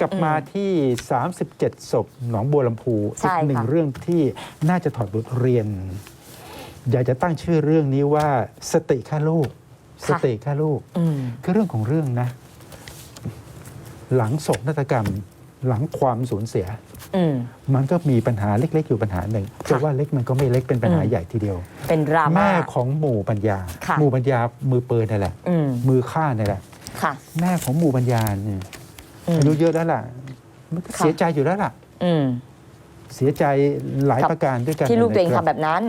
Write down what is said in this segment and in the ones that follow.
กลับมาที่ 37 ศพหนองบัวลำพูใช่อีกหนึ่งค่ะเรื่องที่น่าจะถอดบทเรียน อยากจะตั้งชื่อเรื่องนี้ว่าสติฆ่าลูก สติฆ่าลูกอืมคือเรื่องของเรื่องนะ หลังโศกนาฏกรรม หลังความสูญเสียอืมมันก็มีปัญหาเล็กๆ อยู่ปัญหาหนึ่งค่ะจะว่าเล็กมันก็ไม่เล็กเป็นปัญหาอืมใหญ่ทีเดียว เป็นดราม่าแม่ของหมู่ปัญญาค่ะหมู่ปัญญามือปืนนั่นแหละอืมมือฆ่านั่นแหละค่ะแม่ของหมู่ปัญญาเนี่ย อืมอายุเยอะแล้วล่ะมันก็ค่ะเสียใจอยู่แล้วล่ะอืม เสียใจหลายกับประการด้วยกันที่ลูกตัวเองนะครับทำแบบนั้น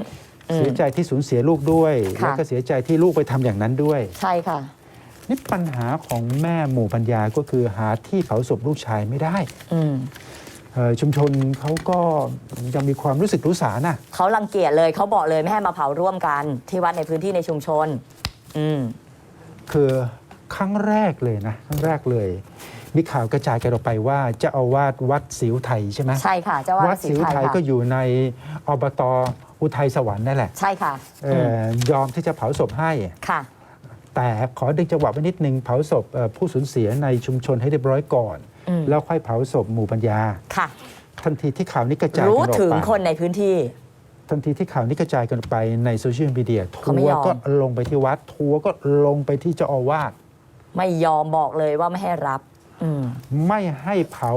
อืม เสียใจที่สูญเสียลูกด้วย ค่ะ แล้วก็เสียใจที่ลูกไปทำอย่างนั้นด้วย ใช่ค่ะ นี่ปัญหาของแม่หมู่ปัญญาก็คือหาที่เผาศพลูกชายไม่ได้อืมเอ่อชุมชนเขาก็ยังมีความรู้สึกรู้สานะเขารังเกียจเลยเขาบอกเลยไม่ให้มาเผาร่วมกัน ที่วัดในพื้นที่ในชุมชน อืม คือครั้งแรกเลยนะครั้งแรกเลย มีข่าวกระจายกันออกไปว่าเจะเอาวาดวัดสิวไทยใช่ไหมใช่ค่ะเจ้าว่าวัดสีสิวไทยไทยค่ะก็อยู่ในอบตอุทัยสวรรค์นั่นแหละ ใช่ค่ะเอ่อยอมที่จะเผาศพให้ค่ะ แต่ขอดึงจังหวะไว้นิดนึงเผาศพเอ่อผู้สูญเสียในชุมชนให้เรียบร้อยก่อนอืมแล้วค่อยเผาศพหมู่ปัญญาค่ะทันทีที่ข่าวนี้กระจายรู้กันออกถึงไปคนในพื้นที่ ทันทีที่ข่าวนี้กระจายกันไปในโซเชียลมีเดียทัเขาไม่วยอร์มก็ลงไปที่วัดทัวร์ก็ลงไปที่เจ้าอาวาสไม่ยอมบอกเลยว่าไม่ให้รับ อืม ไม่ให้เผา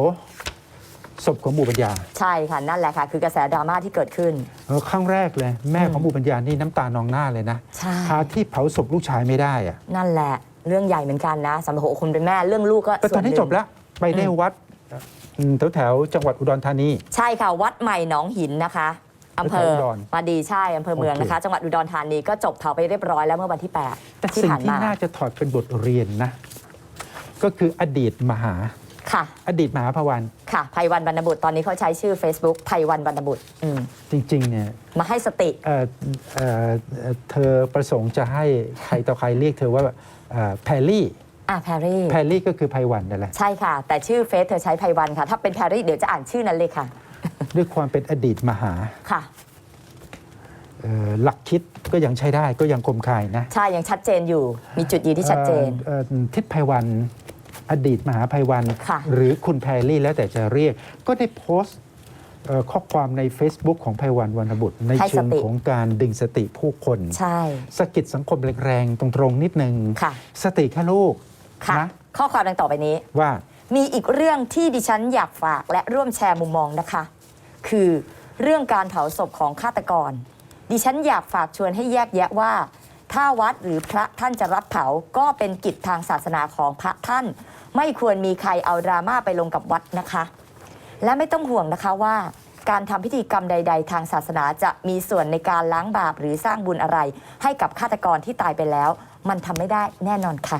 ศพของหมู่ปัญญาใช่ค่ะ นั่นแหละค่ะ คือกระแสดราม่าที่เกิดขึ้น เออครั้งแรกเลย แม่อืมของหมู่ปัญญานี่น้ำตานองหน้าเลยนะใช่ หาที่เผาศพลูกชายไม่ได้อะนั่นแหละ เรื่องใหญ่เหมือนกันนะสำหรับหัวคนเป็นแม่เรื่องลูกก็แต่ตอนนี้ส่จวบหงแล้วไปได้วัดแถวแถวๆจังหวัดอุดรธานี ใช่ค่ะ วัดใหม่หนองหินนะคะอำเภออุดรมาดีใช่อำเภอเมืองนะคะจังหวัดอุดรธานีก็จบเผาไปเรียบร้อยแล้วเมื่อวันที่แต่8ที่สิ่งผ่านที่มา น่าจะถอดเป็นบทเรียนนะ ก็คืออดีตมหา ค่ะ อดีตมหาพวันค่ะไพวันบรรณบุตรตอนนี้เขาใช้ชื่อ Facebook ไพวันบรรณบุตรอืมจริงๆเนี่ยมาให้สติ เอ่อเอ่อเอ่อเธอประสงค์จะให้ใครต่อใครเรียกเธอว่าเอ่อแพรลี่อะแพรรี่ แพรลี่ก็คือไพวันนั่นแหละใช่ค่ะ แต่ชื่อเฟซเธอใช้ไพวันค่ะ ถ้าเป็นแพรรี่เดี๋ยวจะอ่านชื่อนั้นเลยค่ะ ด้วยความเป็นอดีตมหาค่ะ เอ่อหลักคิดก็ยังใช้ได้ก็ยังคมคายนะ ใช่ยังชัดเจนอยู่ มีจุดยืนที่ชัดเจนเอ่อเอ่อทิศไพวัน อดีตมหาไพวัน ค่ะ หรือคุณแพรลี่แล้วแต่จะเรียก ก็ได้โพสต์เอ่อข้อความใน Facebook ของไพวันวรรณบุตร ในให้สติ เชิงของการดึงสติผู้คน ใช่ สะกิดสังคมแรงๆ ตรงๆ นิดนึง ค่ะ สติแค่ลูกค่ะ นะข้อความดังต่อไปนี้ ว่า มีอีกเรื่องที่ดิฉันอยากฝากและร่วมแชร์มุมมองนะคะ คือเรื่องการเผาศพของฆาตกร ดิฉันอยากฝากชวนให้แยกแยะว่า ถ้าวัดหรือพระท่านจะรับเผาก็เป็นกิจทางศาสนาของพระท่าน ไม่ควรมีใครเอาดราม่าไปลงกับวัดนะคะ และไม่ต้องห่วงนะคะว่า การทำพิธีกรรมใด ๆ ทางศาสนาจะมีส่วนในการล้างบาปหรือสร้างบุญอะไร ให้กับฆาตกรที่ตายไปแล้ว มันทำไม่ได้แน่นอนค่ะ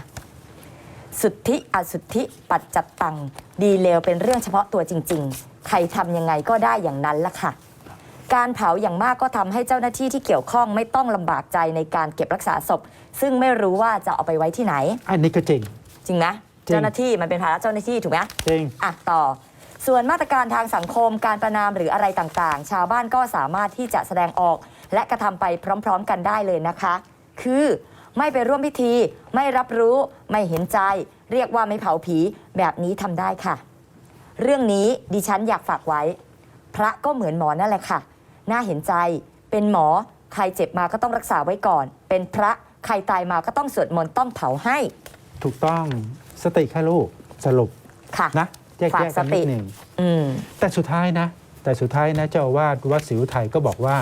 สุทธิอสุทธิปัจจัตตัง ดีเลวเป็นเรื่องเฉพาะตัวจริง ๆ ใครทำยังไงก็ได้อย่างนั้นละค่ะ การเผาอย่างมากก็ทำให้เจ้าหน้าที่ที่เกี่ยวข้องไม่ต้องลำบากใจในการเก็บรักษาศพ ซึ่งไม่รู้ว่าจะเอาไปไว้ที่ไหน อันนี้ก็จริง จริงนะจริงเจ้าหน้าที่มันเป็นภาระเจ้าหน้าที่ถูกไหมจริงอะต่อ ส่วนมาตรการทางสังคมการประนามหรืออะไรต่างๆ ชาวบ้านก็สามารถที่จะแสดงออก และกระทำไปพร้อม ๆ กันได้เลยนะคะ คือไม่ไปร่วมพิธี ไม่รับรู้ ไม่เห็นใจ เรียกว่าไม่เผาผีแบบนี้ทำได้ค่ะ เรื่องนี้ดิฉันอยากฝากไว้ พระก็เหมือนหมอนั่นแหละค่ะ น่าเห็นใจ เป็นหมอใครเจ็บมาก็ต้องรักษาไว้ก่อน เป็นพระใครตายมาก็ต้องสวดมนต์ต้องเผาให้ถูกต้องสติแค่ลูกสรุปค่ะ นะแยกฝากแยกกันสติ นิดหนึ่งอืม แต่สุดท้ายนะ แต่สุดท้ายนะเจ้าอาวาสวัดศรีอุทัยก็บอกว่า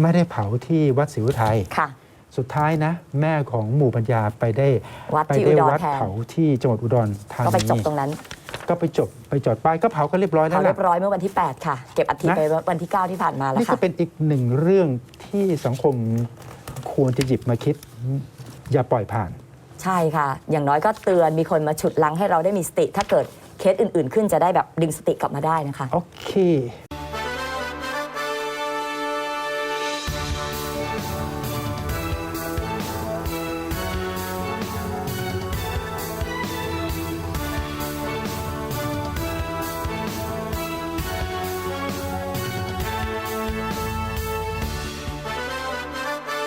ไม่ได้เผาที่วัดศรีอุทัยค่ะ สุดท้ายนะ แม่ของหมู่ปัญญาไปได้วัดไปที่ได้อุดรวัดแทนเผาที่จังหวัดอุดรธาก็ไปนีจบตรงนั้น ก็ไปจบไปจอดป้ายก็เผากันเรียบร้อยแล้เขาวเรีล่ะ ยบร้อยเมื่อวันที่ 8 ค่ะ เก็บอัฐินะ ไปวันที่ 9 ที่ผ่านมาแล้วนี่ก็ค่ะ เป็นอีกหนึ่งเรื่องที่สังคมควรจะหยิบมาคิด อย่าปล่อยผ่าน ใช่ค่ะ อย่างน้อยก็เตือนมีคนมาฉุดลังให้เราได้มีสติ ถ้าเกิดเคสอื่น ๆ ขึ้นจะได้แบบดึงสติกลับมาได้นะคะ โอเค